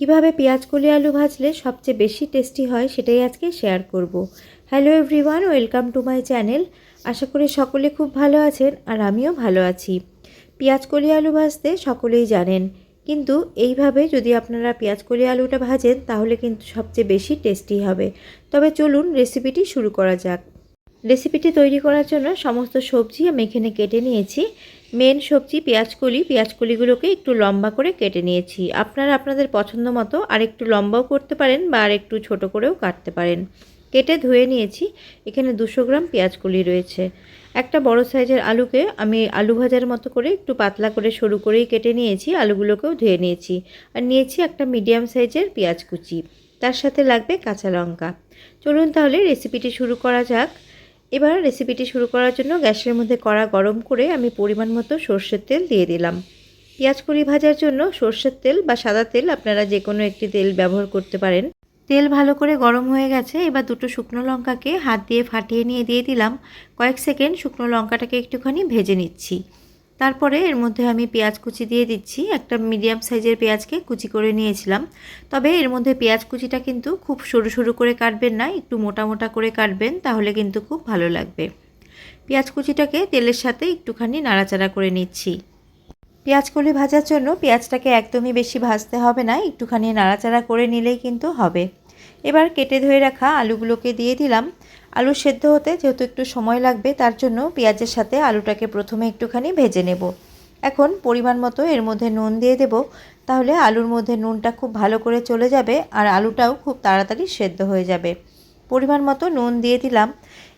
কীভাবে পেঁয়াজ কলি আলু ভাজলে সবচেয়ে বেশি টেস্টি হয় সেটাই আজকে শেয়ার করব। Hello everyone welcome to my channel আশা করি সকলে খুব ভালো আছেন আর আমিও ভালো আছি। পেঁয়াজ কলি আলু ভাজতে সকলেই জানেন, কিন্তু এইভাবে যদি আপনারা পেঁয়াজ কলি আলুটা ভাজেন তাহলে কিন্তু সবচেয়ে বেশি টেস্টি হবে। তবে চলুন রেসিপিটি শুরু করা যাক। রেসিপিটি তৈরি করার জন্য সমস্ত সবজি আমি এখানে কেটে নিয়েছি। মেন সবজি পেঁয়াজকলি, পেঁয়াজকলিগুলোকে একটু লম্বা করে কেটে নিয়েছি। আপনারা আপনাদের পছন্দ মতো আর একটু লম্বাও করতে পারেন বা আর একটু ছোট করেও কাটতে পারেন। কেটে ধুয়ে নিয়েছি। এখানে দুশো গ্রাম পেঁয়াজকলি রয়েছে। একটা বড় সাইজের আলুকে আমি আলু ভাজার মতো করে একটু পাতলা করে সরু করেই কেটে নিয়েছি। আলুগুলোকেও ধুয়ে নিয়েছি। আর নিয়েছি একটা মিডিয়াম সাইজের পেঁয়াজ কুচি। তার সাথে লাগবে কাঁচা লঙ্কা। চলুন তাহলে রেসিপিটি শুরু করা যাক। এবার রেসিপিটি শুরু করার জন্য গ্যাসের মধ্যে কড়া গরম করে আমি পরিমাণ মতো সর্ষের তেল দিয়ে দিলাম। পেঁয়াজ কুড়ি ভাজার জন্য সর্ষের তেল বা সাদা তেল আপনারা যে কোনো একটি তেল ব্যবহার করতে পারেন। তেল ভালো করে গরম হয়ে গেছে, এবার দুটো শুকনো লঙ্কাকে হাত দিয়ে ফাটিয়ে নিয়ে দিয়ে দিলাম। কয়েক সেকেন্ড শুকনো লঙ্কাটাকে একটুখানি ভেজে নিচ্ছি। তারপরে এর মধ্যে আমি পেঁয়াজ কুচি দিয়ে দিচ্ছি। একটা মিডিয়াম সাইজের পেঁয়াজকে কুচি করে নিয়েছিলাম। তবে এর মধ্যে পেঁয়াজ কুচিটা কিন্তু খুব সরু সরু করে কাটবেন না, একটু মোটা মোটা করে কাটবেন, তাহলে কিন্তু খুব ভালো লাগবে। পেঁয়াজ কুচিটাকে তেলের সাথে একটুখানি নাড়াচাড়া করে নিচ্ছি। পেঁয়াজ কলি ভাজার জন্য পেঁয়াজটাকে একদমই বেশি ভাজতে হবে না, একটুখানি নাড়াচাড়া করে নিলেই কিন্তু হবে। এবার কেটে ধুয়ে রাখা আলুগুলোকে দিয়ে দিলাম। আলু সেদ্ধ হতে যেহেতু একটু সময় লাগবে, তার জন্য পেঁয়াজের সাথে আলুটাকে প্রথমে একটুখানি ভেজে নেব। এখন পরিমাণ মতো এর মধ্যে নুন দিয়ে দেব। তাহলে আলুর মধ্যে নুনটা খুব ভালো করে চলে যাবে আর আলুটাও খুব তাড়াতাড়ি সেদ্ধ হয়ে যাবে। পরিমাণ মতো নুন দিয়ে দিলাম।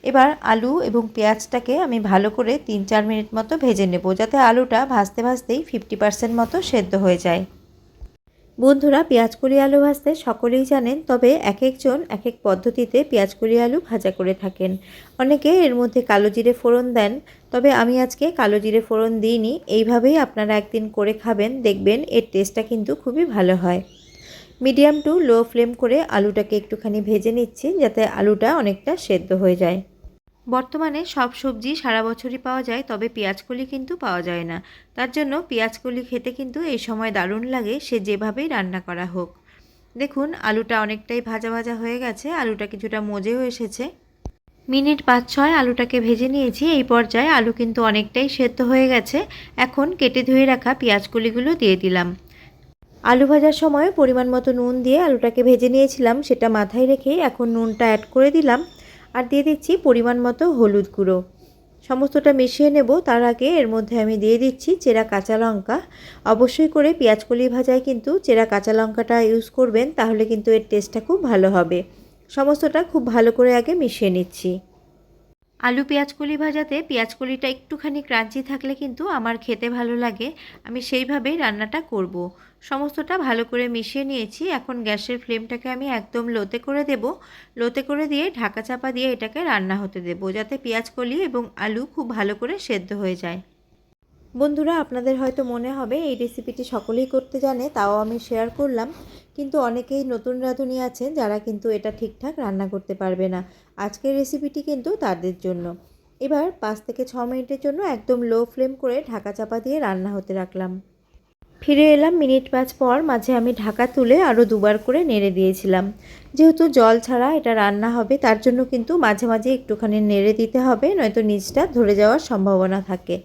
এবার আলু এবং পেঁয়াজটাকে আমি ভালো করে তিন চার মিনিট মতো ভেজে নেব, যাতে আলুটা ভাজতে ভাজতেই ফিফটি পার্সেন্ট মতো সেদ্ধ হয়ে যায়। বন্ধুরা, পেঁয়াজ পেঁয়াজকলি আলু ভাজতে সকলেই জানেন, তবে এক একজন এক এক পদ্ধতিতে পেঁয়াজ পেঁয়াজকলি আলু ভাজা করে থাকেন। অনেকে এর মধ্যে কালো জিরে ফোড়ন দেন, তবে আমি আজকে কালো জিরে ফোড়ন দিইনি। এইভাবেই আপনারা একদিন করে খাবেন, দেখবেন এর টেস্টটা কিন্তু খুবই ভালো হয়। মিডিয়াম টু লো ফ্লেম করে আলুটাকে একটুখানি ভেজে নিচ্ছি, যাতে আলুটা অনেকটা সেদ্ধ হয়ে যায়। বর্তমানে সব সবজি সারা বছরই পাওয়া যায়, তবে পেঁয়াজকলি কিন্তু পাওয়া যায় না। তার জন্য পেঁয়াজকলি খেতে কিন্তু এই সময় দারুণ লাগে, সে যেভাবেই রান্না করা হোক। দেখুন, আলুটা অনেকটাই ভাজা ভাজা হয়ে গেছে, আলুটা কিছুটা মজেও এসেছে। মিনিট পাঁচ ছয় আলুটাকে ভেজে নিয়েছি, এই পর্যায়ে আলু কিন্তু অনেকটাই সেদ্ধ হয়ে গেছে। এখন কেটে ধুয়ে রাখা পেঁয়াজকলিগুলো দিয়ে দিলাম। আলু ভাজার সময় পরিমাণ মতো নুন দিয়ে আলুটাকে ভেজে নিয়েছিলাম, সেটা মাথায় রেখে এখন নুনটা অ্যাড করে দিলাম। আর দিয়ে দিচ্ছি পরিমাণ মতো হলুদ গুঁড়ো। সমস্তটা মিশিয়ে নেব, তার আগে এর মধ্যে আমি দিয়ে দিচ্ছি চেরা কাঁচা লঙ্কা। অবশ্যই করে পেঁয়াজকলি ভাজায় কিন্তু চেরা কাঁচা লঙ্কাটা ইউজ করবেন, তাহলে কিন্তু এর টেস্টটা খুব ভালো হবে। সমস্তটা খুব ভালো করে আগে মিশিয়ে নিচ্ছি। আলু পেঁয়াজকলি ভাজাতে পেঁয়াজকলিটা একটুখানি ক্রাঞ্চি থাকলে কিন্তু আমার খেতে ভালো লাগে। আমি সেইভাবেই রান্নাটা করব। সমস্তটা ভালো করে মিশিয়ে নিয়েছি। এখন গ্যাসের ফ্লেমটাকে আমি একদম লোতে করে দেব। লোতে করে দিয়ে ঢাকা চাপা দিয়ে এটাকে রান্না হতে দেব যাতে পেঁয়াজকলি এবং আলু খুব ভালো করে সেদ্ধ হয়ে যায়। বন্ধুরা, আপনাদের হয়তো মনে হবে, এই রেসিপিটি সকলেই করতে জানে, তাও আমি শেয়ার করলাম। কিন্তু অনেকেই নতুন রাঁধুনি আছেন যারা কিন্তু এটা ঠিকঠাক রান্না করতে পারবে না। আজকের রেসিপিটি কিন্তু তাদের জন্য। এবার পাঁচ থেকে ছ মিনিটের জন্য একদম লো ফ্লেম করে ঢাকা চাপা দিয়ে রান্না হতে রাখলাম। ফিরে এলাম মিনিট পাঁচ পর মাঝে আমি ঢাকা তুলে আরও দুবার করে নেড়ে দিয়েছিলাম। যেহেতু জল ছাড়া এটা রান্না হবে, তার জন্য কিন্তু মাঝে মাঝে একটুখানি নেড়ে দিতে হবে, নয়তো নিচটা ধরে যাওয়ার সম্ভাবনা থাকে।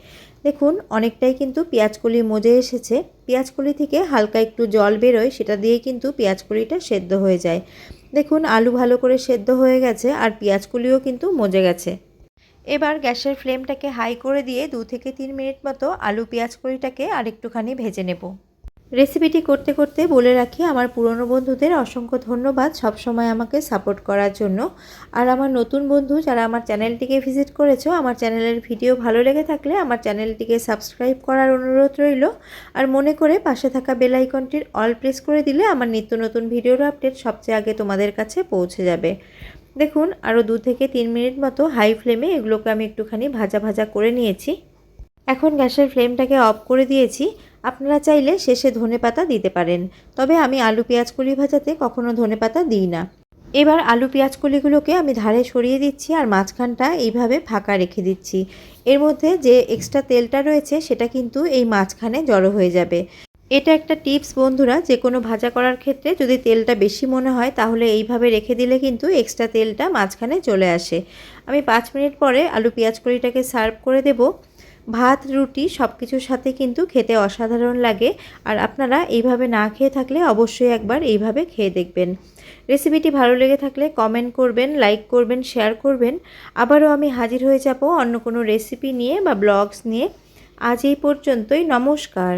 দেখুন, অনেকটাই কিন্তু পেঁয়াজকলি মজে এসেছে। পেঁয়াজকলি থেকে হালকা একটু জল বেরোয়, সেটা দিয়ে কিন্তু পেঁয়াজকলিটা সেদ্ধ হয়ে যায়। দেখুন, আলু ভালো করে সেদ্ধ হয়ে গেছে আর পেঁয়াজকলিও কিন্তু মজে গেছে। এবার গ্যাসের ফ্লেমটাকে হাই করে দিয়ে দু থেকে তিন মিনিট মতো আলু পেঁয়াজকলিটাকে আর একটুখানি ভেজে নেব। রেসিপিটি করতে করতে বলে রাখি, আমার পুরনো বন্ধুদের অসংখ্য ধন্যবাদ সবসময় আমাকে সাপোর্ট করার জন্য। আর আমার নতুন বন্ধু যারা আমার চ্যানেলটিকে ভিজিট করেছ, আমার চ্যানেলের ভিডিও ভালো লেগে থাকলে আমার চ্যানেলটিকে সাবস্ক্রাইব করার অনুরোধ রইল। আর মনে করে পাশে থাকা বেল আইকনটির অল প্রেস করে দিলে আমার নিত্য নতুন ভিডিওর আপডেট সবচেয়ে আগে তোমাদের কাছে পৌঁছে যাবে। দেখুন আরও দু থেকে তিন মিনিট মতো হাই ফ্লেমে এগুলোকে আমি একটুখানি ভাজা ভাজা করে নিয়েছি। এখন গ্যাসের ফ্লেমটাকে অফ করে দিয়েছি। আপনারা চাইলে শেষে ধনে পাতা দিতে পারেন, তবে আমি আলু পেঁয়াজ কলি ভাজাতে কখনো ধনে পাতা দিই না। এবার আলু পেঁয়াজ কলিগুলোকে আমি ধারে সরিয়ে দিচ্ছি আর মাঝখানটা এইভাবে ফাঁকা রেখে দিচ্ছি। এর মধ্যে যে এক্সট্রা তেলটা রয়েছে সেটা কিন্তু এই মাঝখানে জড়ো হয়ে যাবে। এটা একটা টিপস বন্ধুরা যে কোনো ভাজা করার ক্ষেত্রে যদি তেলটা বেশি মনে হয় তাহলে এইভাবে রেখে দিলে কিন্তু এক্সট্রা তেলটা মাঝখানে চলে আসে। আমি পাঁচ মিনিট পরে আলু পেঁয়াজ কড়িটাকে সার্ভ করে দেব। ভাত, রুটি সব কিছুর সাথে কিন্তু খেতে অসাধারণ লাগে। আর আপনারা এইভাবে না খেয়ে থাকলে অবশ্যই একবার এইভাবে খেয়ে দেখবেন। রেসিপিটি ভালো লেগে থাকলে কমেন্ট করবেন, লাইক করবেন, শেয়ার করবেন। আবারও আমি হাজির হয়ে যাব অন্য কোনো রেসিপি নিয়ে বা ব্লগস নিয়ে। আজ এই পর্যন্তই, নমস্কার।